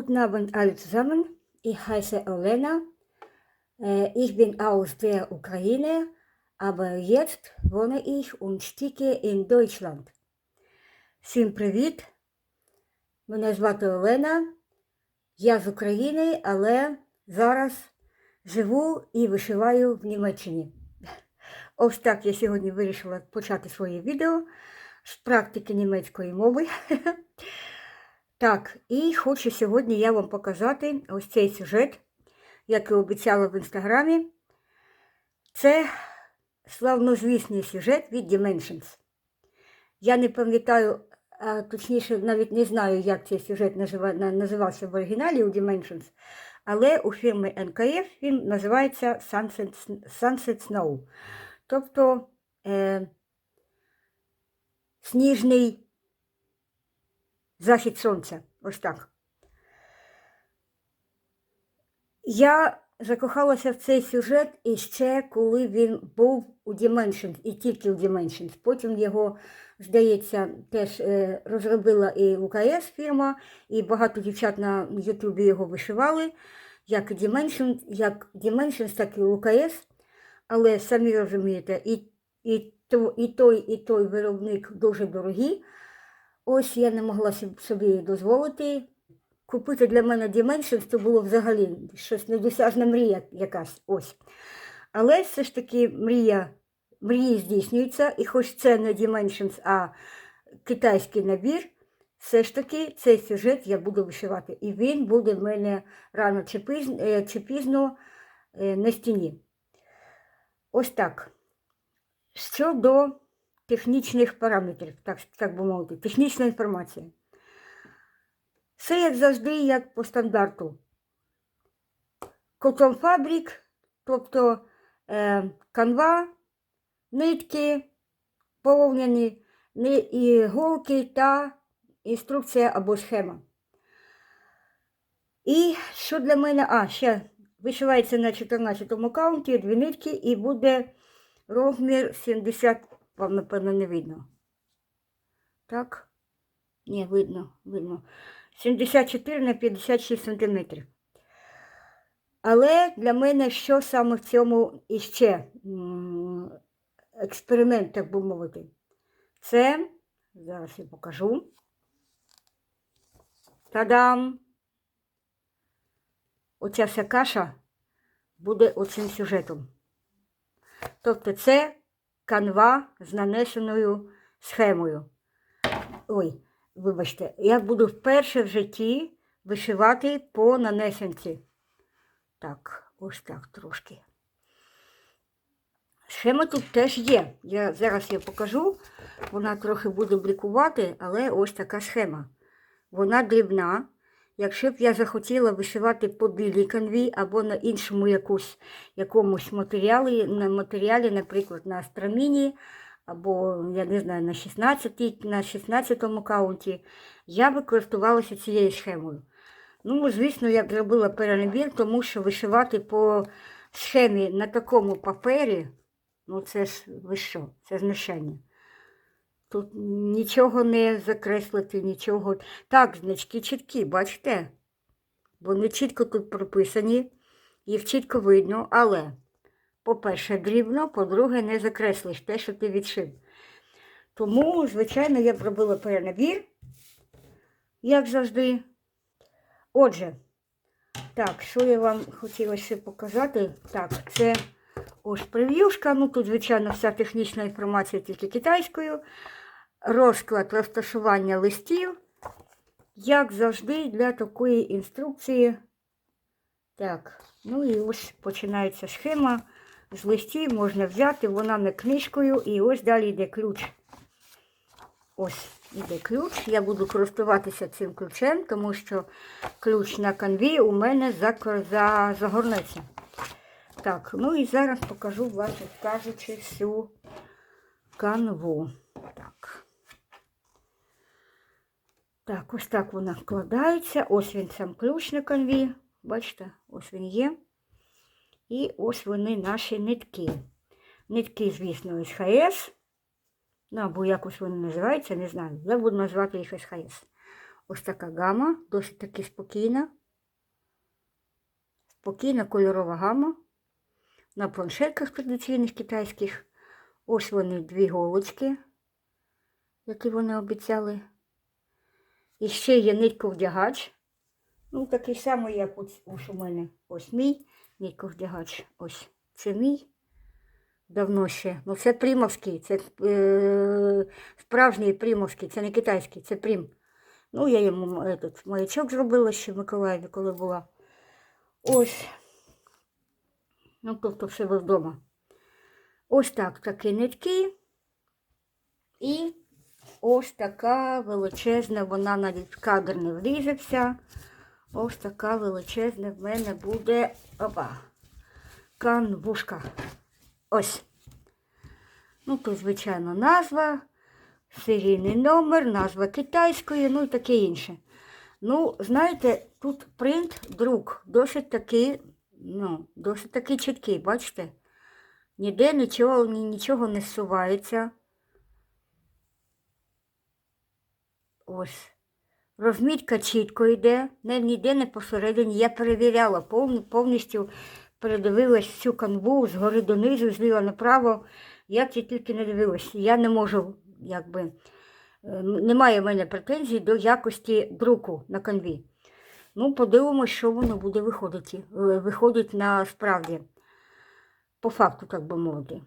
Guten Abend alle zusammen. Ich heiße Olena. Ich bin aus der Ukraine, aber jetzt wohne ich und sticke in Deutschland. Всім привіт! Мене звати Олена. Я з України, але зараз живу і вишиваю в Німеччині. Ось так я сьогодні вирішила почати своє відео з практики німецької мови. Так, і хочу сьогодні я вам показати ось цей сюжет, як і обіцяла в інстаграмі. Це славнозвісний сюжет від Dimensions. Я не пам'ятаю, а точніше, навіть не знаю, як цей сюжет назива- називався в оригіналі у Dimensions, але у фірми НКФ він називається Sunset, Sunset Snow. Тобто е, сніжний захід сонця. Ось так. Я закохалася в цей сюжет іще коли він був у Dimensions, і тільки у Dimensions. Потім його, здається, теж е, розробила і УКС фірма, і багато дівчат на Ютубі його вишивали, як Dimensions, як Dimensions, так і УКС. Але самі розумієте, і, і, то, і той, і той виробник дуже дорогі. Ось я не могла собі дозволити. Купити для мене Dimensions це було взагалі щось недосяжна мрія якась. Ось. Але все ж таки мрія, мрії здійснюються, і хоч це не Dimensions, а китайський набір, все ж таки цей сюжет я буду вишивати. І він буде в мене рано чи пізно, е, чи пізно е, на стіні. Ось так. Щодо технічних параметрів, так, так би мовити, технічна інформація. Все як завжди, як по стандарту. Котон фабрик, тобто е, канва, нитки, повняні, іголки та інструкція або схема. І що для мене, а, ще вишивається на 14 каунті, дві нитки, і буде розмір 70, вам, напевно, не видно. Так? Ні, видно, видно. 74 на 56 сантиметрів. Але для мене що саме в цьому іще експеримент, так би мовити, це, зараз я покажу. Та-дам! Оця вся каша буде оцим сюжетом. Тобто це канва з нанесеною схемою. Ой, вибачте, я буду вперше в житті вишивати по нанесенці. Так, ось так трошки. Схема тут теж є. Я зараз я покажу. Вона трохи буде блікувати, але ось така схема. Вона дрібна. Якщо б я захотіла вишивати по білій канві або на іншому якусь, якомусь матеріалі, на матеріалі, наприклад, на астраміні, або, я не знаю, на 16 на 16 каунті, я би користувалася цією схемою. Ну, звісно, я б зробила перенабір, тому що вишивати по схемі на такому папері, ну це ж ви що, це знущання. Тут нічого не закреслити, нічого. Так, значки чіткі, бачите? Вони чітко тут прописані, їх чітко видно, але, по-перше, дрібно, по-друге, не закреслиш те, що ти відшив. Тому, звичайно, я б робила перенабір, як завжди. Отже, так, що я вам хотіла ще показати? Так, це ось прев'юшка. Ну, тут, звичайно, вся технічна інформація тільки китайською. Розклад розташування листів. Як завжди, для такої інструкції. Так, ну і ось починається схема. З листів можна взяти, вона не книжкою, і ось далі йде ключ. Ось іде ключ. Я буду користуватися цим ключем, тому що ключ на канві у мене за- загорнеться. Так, ну і зараз покажу, власне кажучи, всю канву. Так. Так, ось так вона вкладається. Ось він сам ключ на канві. Бачите, ось він є. І ось вони наші нитки. Нитки, звісно, СХС. Ну, або якось вони називаються, не знаю. Я буду назвати їх СХС. Ось така гама, досить таки спокійна. Спокійна кольорова гама. На планшетках традиційних китайських. Ось вони дві голочки, які вони обіцяли. І ще є нитковдягач. Ну, такий самий, як ось, ось у мене. Ось мій нитковдягач. Ось це мій. Давно ще. Ну, це примовський, це е, справжній примовський, це не китайський, це прим. Ну, я йому этот, маячок зробила ще в Миколаєві, коли була. Ось. Ну, тобто в себе вдома. Ось так такі нитки. І ось така величезна, вона навіть в кадр не влізеться. Ось така величезна в мене буде опа, канвушка. Ось. Ну, тут, звичайно, назва, серійний номер, назва китайської, ну і таке інше. Ну, знаєте, тут принт, друк, досить такий, ну, досить такий чіткий, бачите? Ніде нічого, нічого не зсувається. Ось. Розмітка чітко йде, не, ніде не посередині. Я перевіряла повністю, передивилась всю канву згори донизу, зліва направо. Я тільки не дивилась. Я не можу, якби, е, немає в мене претензій до якості друку на канві. Ну, подивимось, що воно буде виходити. е, Виходить насправді, по факту, так би мовити.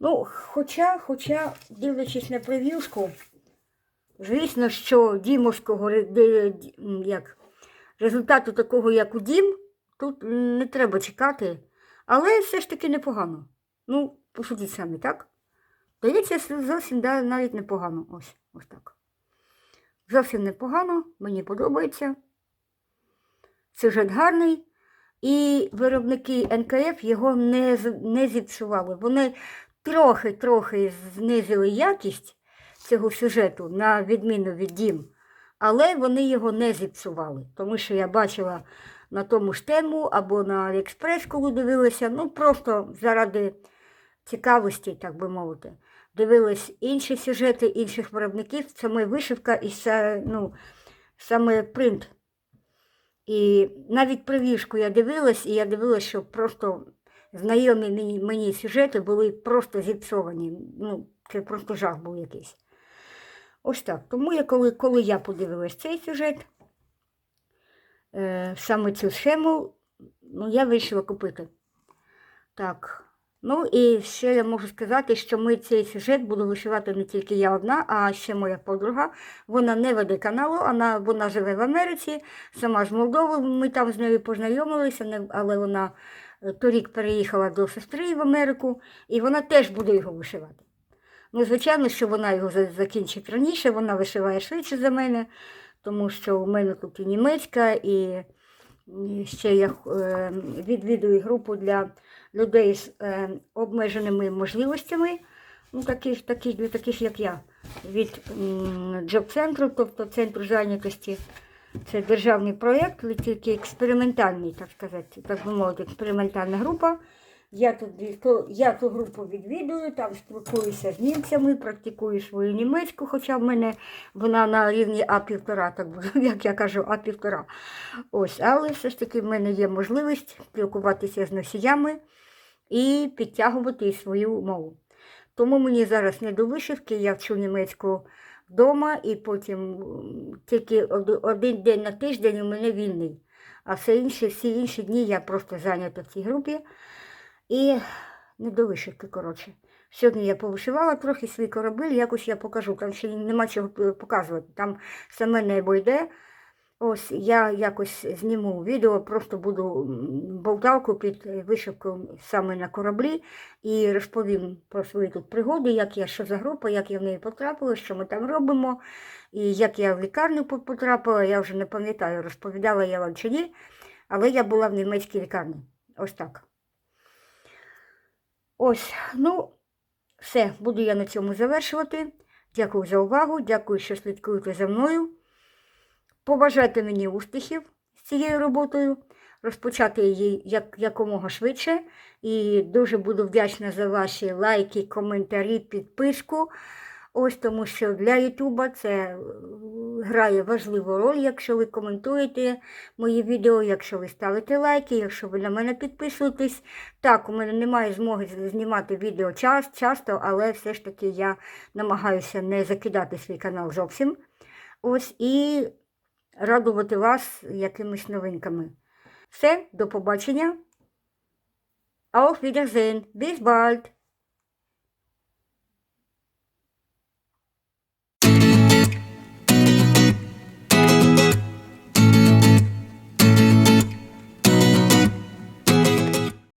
Ну, хоча, хоча, дивлячись на прев'юшку, Звісно, що дімовського як, результату такого, як у дім, тут не треба чекати, але все ж таки непогано. Ну, посудіть самі, так? Здається, с- зовсім да, навіть непогано. Ось, ось так. Зовсім непогано, мені подобається. Сюжет гарний. І виробники НКФ його не, не зіпсували. Вони трохи-трохи знизили якість цього сюжету, на відміну від дім, але вони його не зіпсували, тому що я бачила на тому ж тему або на Аліекспрес, коли дивилася, ну просто заради цікавості, так би мовити. Дивилась інші сюжети інших виробників, саме вишивка і ну, саме принт. І навіть привіжку я дивилась, і я дивилась, що просто знайомі мені сюжети були просто зіпсовані. Ну, це просто жах був якийсь. Ось так. Тому я, коли, коли я подивилась цей сюжет, е, саме цю схему, ну, я вирішила купити. Так. Ну і ще я можу сказати, що ми цей сюжет буду вишивати не тільки я одна, а ще моя подруга. Вона не веде каналу, вона, вона живе в Америці, сама з Молдови. Ми там з нею познайомилися, але вона е, торік переїхала до сестри в Америку, і вона теж буде його вишивати. Ну, звичайно, що вона його закінчить раніше, вона вишиває швидше за мене, тому що у мене тут і німецька, і ще я е, відвідую групу для людей з е, обмеженими можливостями, ну, таких, таких, для таких, як я, від джоб-центру, тобто центру зайнятості. Це державний проєкт, тільки експериментальний, так сказати, так би мовити, експериментальна група. Я тут я ту групу відвідую, там спілкуюся з німцями, практикую свою німецьку, хоча в мене вона на рівні А1,5, так як я кажу, А1,5. Ось, але все ж таки в мене є можливість спілкуватися з носіями і підтягувати свою мову. Тому мені зараз не до вишивки, я вчу німецьку вдома, і потім тільки один день на тиждень у мене вільний. А все інше, всі інші дні я просто зайнята в цій групі. І не до вишивки, коротше. Сьогодні я повишивала трохи свій корабель, якось я покажу. Там ще нема чого показувати. Там саме небо йде. Ось я якось зніму відео, просто буду болталку під вишивку саме на кораблі і розповім про свої тут пригоди, як я, що за група, як я в неї потрапила, що ми там робимо, і як я в лікарню потрапила, я вже не пам'ятаю, розповідала я вам чи ні, але я була в німецькій лікарні. Ось так. Ось, ну, все, буду я на цьому завершувати. Дякую за увагу, дякую, що слідкуєте за мною. Побажайте мені успіхів з цією роботою, розпочати її як, якомога швидше. І дуже буду вдячна за ваші лайки, коментарі, підписку. Ось тому що для Ютуба це е, грає важливу роль, якщо ви коментуєте мої відео, якщо ви ставите лайки, якщо ви на мене підписуєтесь. Так, у мене немає змоги знімати відео час, часто, але все ж таки я намагаюся не закидати свій канал зовсім. Ось і радувати вас якимись новинками. Все, до побачення. Auf Wiedersehen. Bis bald.